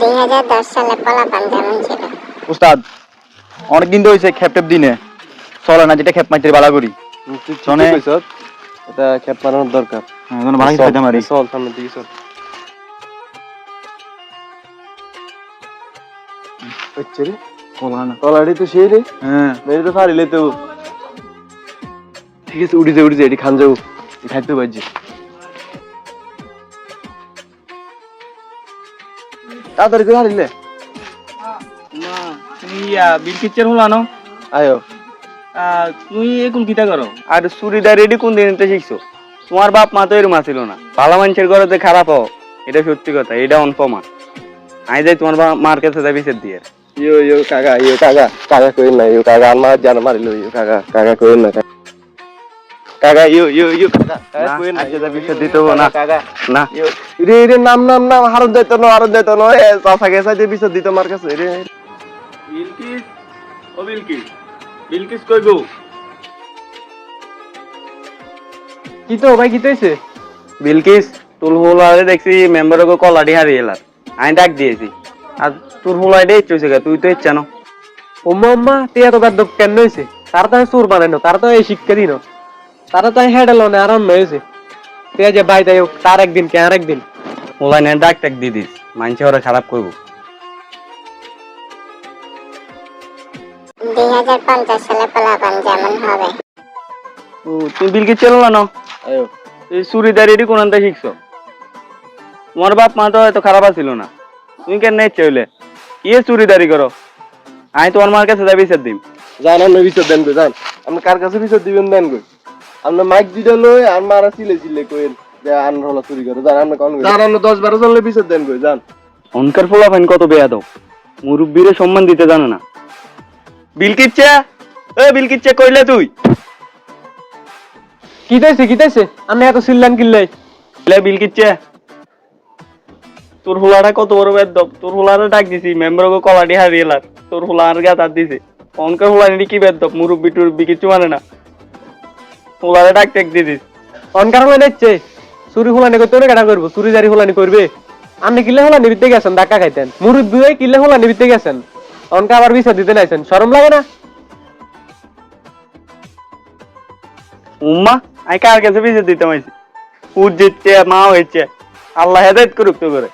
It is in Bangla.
দুই হাজার দশ সালে পোলাপান যেমন ছিল। উস্তাদ খেপ টেপ দিনে। চলে না যেটা খেপ মাইতে বালা করি শোনে। এটা খেপ মারানোর দরকার। হ্যাঁ, বালা মারি। চল সামনের দিকে চল। হচ্ছে রে। না। তলাড়ি তো সেই রে। হ্যাঁ। মেরে তো ঠিক আছে উড়িছে উড়িছে এটি খান যাব। খাইতে পারছি তাড়াতাড়ি করে হারিলে তুমি ইয়া বিল পিকচার হলো আনো আয়ো। তুমি এখন কিতা করো? আর চুরিটা রেডি কোন দিন শিখছো? তোমার বাপ মা তো এরম ছিল না। ভালো মানুষের ঘরে তো খারাপ হও এটা সত্যি কথা এটা অনপমান। আমি যাই তোমার বা- মার কাছে যাবি সে দিয়ে। ইয়ো ইয়ো কাকা ইয়ো কাকা কাকা কইন না ইয়ো কাকা আর মার জান মারিলো ইয়ো কাকা কাকা কইন না কাকা। না না? রে রে নাম নাম নাম হারত যাইতো না হারত যাইতো না এ চাচা গেছে যে বিছত দিত মার কাছে রে। বিলকিস? ও বিলকিস বিলকিস কই গো? কি তো ভাই কি হইছে? বিলকিস তুল হুলারে দেখছি মেম্বার কো কলাডি হারিয়ে এলার আমি ডাক দিয়েছি। আর তোর হুলাই ডে ইচ্ছে গা তুই তো ইচ্ছা না। ওম্মা আম্মা তে এত গাদ্দব কেন হয়েছে তারা তো চোর বানাইনো তারা তো এই শিক্ষা দিন তারা তো হেডালো না আরাম হয়েছে। তে যে ভাই তাই তার একদিন কে আর একদিন না ডাক টাক দি দিস মানছে ওরা খারাপ করব। দুই হাজার পঞ্চাশ সালে পোলাপান যেমন হবে। ও তুই বিলকিস চলো না? এই চুরিদার এটি কোন আনতে শিখছো? তোমার বাপ মা তো এত খারাপ আছিল না। তুমি কেন চুরিদারি করো? আমি তোমার মার কাছে যাবি বিচার দিম। জান বিচার দেন গো জান। আপনি কার কাছে বিচার দিবেন দেন গো? আপনি মাইক দুইটা লই আর মারা চিলে চিলে কইন যে আন হলো চুরি করে। জান আপনি কোন জান আপনি দশ বারো জন বিচার দেন গো জান। অনকার ফোলা ফাইন কত বেয়া দাও মুরব্বীরে সম্মান দিতে জানে না। বিলকিচ্ছে? এ বিলকিচ্ছে কইলে তুই? কি তাইছে কি তাইছে আমি এত সিল্লান কিল্লাই। লে তোর হুলাটা কত বড় বেদব তোর হুলারে ডাক দিছি মেম্বারকে কলাটি হারিয়ে তোর হুলার গা তার দিছে। অনকার হুলা নিয়ে কি বেদব মুরব্বি টুরব্বি কিছু মানে না। হুলারে ডাক টেক দিয়ে দিস। অনকার হলে নিচ্ছে চুরি হুলানি করতে কাটা করব? চুরি জারি হুলানি করবে। আপনি কিলে হুলানি বিতে গেছেন, ধাক্কা খাইতেন। মুরব্বী হয়ে কিলে হুলানি বিতে গেছেন। অনকা আবার বিচার দিতে নাইছেন। শরম লাগে না? উম্মা আমি কার কাছে বিচার দিতে মাইছি উঠ জিতছে মা হয়েছে আল্লাহ হেদায়ত করুক তো করে।